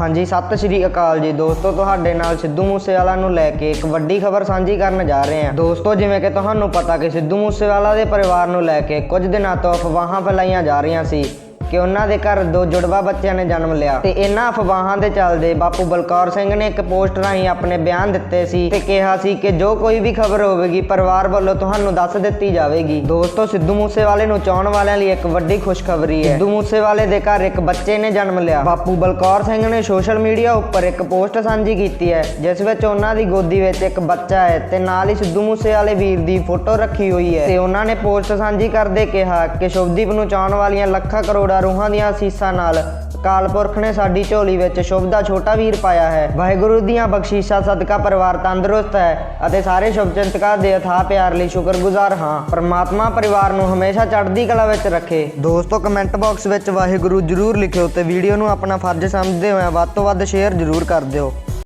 ਹਾਂਜੀ, ਸਤਿ ਸ਼੍ਰੀ ਅਕਾਲ ਜੀ ਦੋਸਤੋ, ਤੁਹਾਡੇ ਨਾਲ ਸਿੱਧੂ ਮੂਸੇਵਾਲਾ ਨੂੰ ਲੈ ਕੇ ਇੱਕ ਵੱਡੀ ਖਬਰ ਸਾਂਝੀ ਕਰਨ ਜਾ ਰਹੇ ਹਾਂ। ਦੋਸਤੋ, ਜਿਵੇਂ ਕਿ ਤੁਹਾਨੂੰ ਪਤਾ ਕਿ ਸਿੱਧੂ ਮੂਸੇਵਾਲਾ ਦੇ ਪਰਿਵਾਰ ਨੂੰ ਲੈ ਕੇ ਕੁਝ ਦਿਨਾਂ ਤੋਂ ਅਫਵਾਹਾਂ ਫੈਲਾਈਆਂ ਜਾ ਰਹੀਆਂ ਸੀ। ਕਿ ਉਹਨਾਂ ਦੇ ਘਰ ਦੋ ਜੁੜਵਾ ਬੱਚਿਆਂ ਨੇ ਜਨਮ ਲਿਆ। ਤੇ ਇਹਨਾਂ ਅਫਵਾਹਾਂ ਦੇ ਚੱਲਦੇ ਬਾਪੂ ਬਲਕੌਰ ਸਿੰਘ ਨੇ ਇੱਕ ਪੋਸਟ ਰਾਹੀਂ ਆਪਣੇ ਬਿਆਨ ਦਿੱਤੇ ਸੀ ਤੇ ਕਿਹਾ ਸੀ ਕਿ ਜੋ ਕੋਈ ਵੀ ਖਬਰ ਹੋਵੇਗੀ, ਪਰਿਵਾਰ ਵੱਲੋਂ ਤੁਹਾਨੂੰ ਦੱਸ ਦਿੱਤੀ ਜਾਵੇਗੀ। ਦੋਸਤੋ, ਸਿੱਧੂ ਮੂਸੇਵਾਲੇ ਨੂੰ ਚਾਹਣ ਵਾਲਿਆਂ ਲਈ ਇੱਕ ਵੱਡੀ ਖੁਸ਼ਖਬਰੀ ਹੈ। ਸਿੱਧੂ ਮੂਸੇਵਾਲੇ ਦੇ ਘਰ ਇੱਕ ਬੱਚੇ ਨੇ ਜਨਮ ਲਿਆ। ਬਾਪੂ ਬਲਕੌਰ ਸਿੰਘ ਨੇ ਸੋਸ਼ਲ ਮੀਡੀਆ ਉੱਪਰ ਇੱਕ ਪੋਸਟ ਸਾਂਝੀ ਕੀਤੀ ਹੈ, ਜਿਸ ਵਿੱਚ ਉਹਨਾਂ ਦੀ ਗੋਦੀ ਵਿੱਚ ਇੱਕ ਬੱਚਾ ਹੈ ਤੇ ਨਾਲ ਹੀ ਸਿੱਧੂ ਮੂਸੇਵਾਲੇ ਵੀਰ ਦੀ ਫੋਟੋ ਰੱਖੀ ਹੋਈ ਹੈ। ਤੇ ਉਹਨਾਂ ਨੇ ਪੋਸਟ ਸਾਂਝੀ ਕਰਦੇ ਕਿਹਾ ਕਿ ਸ਼ੁਭਦੀਪ ਨੂੰ ਚਾਹਣ ਵਾਲੀਆਂ ਲੱਖਾਂ ਕਰੋੜਾਂ ਰੂਹਾਂ ਦੀਆਂ ਅਸੀਸਾਂ ਨਾਲ। ਅਕਾਲ ਪੁਰਖ ਨੇ ਸਾਡੀ ਝੋਲੀ ਵਿੱਚ ਸ਼ੁਭ ਦਾ ਛੋਟਾ ਵੀਰ ਪਾਇਆ ਹੈ। ਵਾਹਿਗੁਰੂ ਦੀਆਂ ਬਖਸ਼ੀਸ਼ਾਂ ਸਦਕਾ ਪਰਿਵਾਰ ਤੰਦਰੁਸਤ ਹੈ ਅਤੇ ਸਾਰੇ ਸ਼ੁਭ ਚਿੰਤਕਾਂ ਦੇ ਅਥਾਹ ਪਿਆਰ ਲਈ ਸ਼ੁਕਰਗੁਜ਼ਾਰ ਹਾਂ। ਪਰਮਾਤਮਾ ਪਰਿਵਾਰ ਨੂੰ ਹਮੇਸ਼ਾ ਚੜ੍ਹਦੀ ਕਲਾ ਵਿੱਚ ਰੱਖੇ। ਦੋਸਤੋ ਕਮੈਂਟ ਬਾਕਸ ਵਿੱਚ ਵਾਹਿਗੁਰੂ ਜਰੂਰ ਲਿਖਿਓ ਤੇ ਵੀਡੀਓ ਨੂੰ ਆਪਣਾ ਫਰਜ਼ ਸਮਝਦੇ ਹੋਇਆ ਵੱਧ ਤੋਂ ਵੱਧ ਸ਼ੇਅਰ ਜਰੂਰ ਕਰ ਦਿਓ।